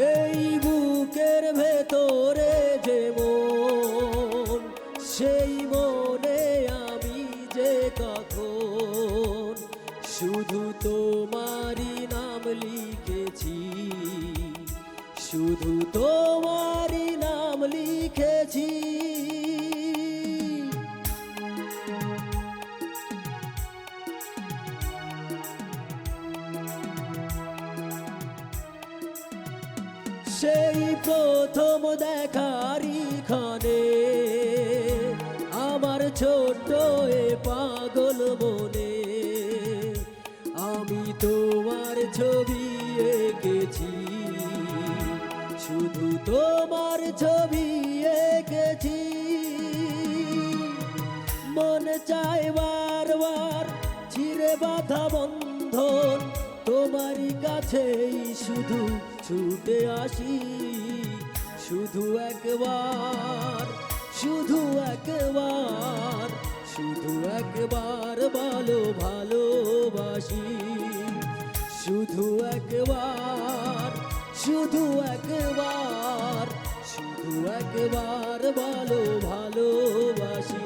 এই বুকের ভেতরে যে মন, সেই মনে আমি যে কখন শুধু তোমারই নাম লিখেছি, শুধু তোমারই সেই প্রথম দেখারি খানে। আমার ছোট্ট এ পাগল মনে। আমি তোমার ছবি এঁকেছি। শুধু তোমার ছবি এঁকেছি। মন চায় বারবার ছিঁড়ে বাধা বন্ধন। তোমারই কাছেই শুধু ছুটে আসি, শুধু একবার শুধু একবার শুধু একবার বলো ভালোবাসি। শুধু একবার শুধু একবার শুধু একবার বলো ভালোবাসি।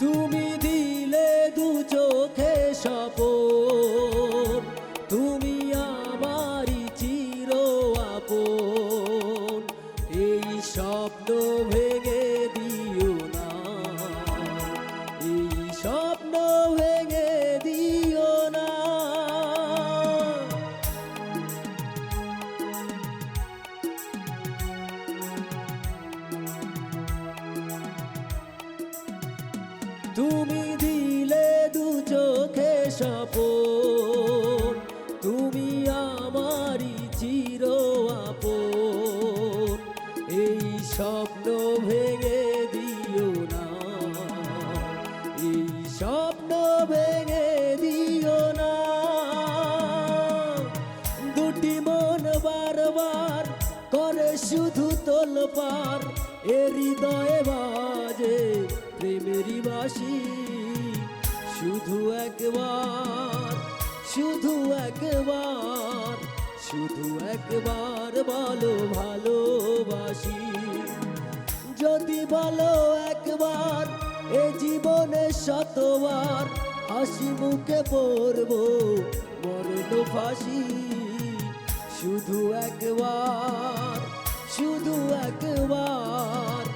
তুমি দিলে দু চোখে সপন তুমি আমারই চির আপন। এই স্বপ্ন ভেঙে তুমি দিলে দু চোখে সপন তুমি আমারই চির আপন। এই স্বপ্ন ভেঙে দিও না। এই স্বপ্ন ভেঙে দিও না। দুটি মন বারবার করে শুধু তোল তোলপার। এ হৃদয়ে বাজে প্রেমেরই বাসি শুধু একবার শুধু একবার শুধু একবার বলো ভালোবাসি। যদি বলো একবার, এ জীবনে শতবার হাসি মুখে পড়ব, মরণ ফাঁসি। শুধু একবার শুধু একবার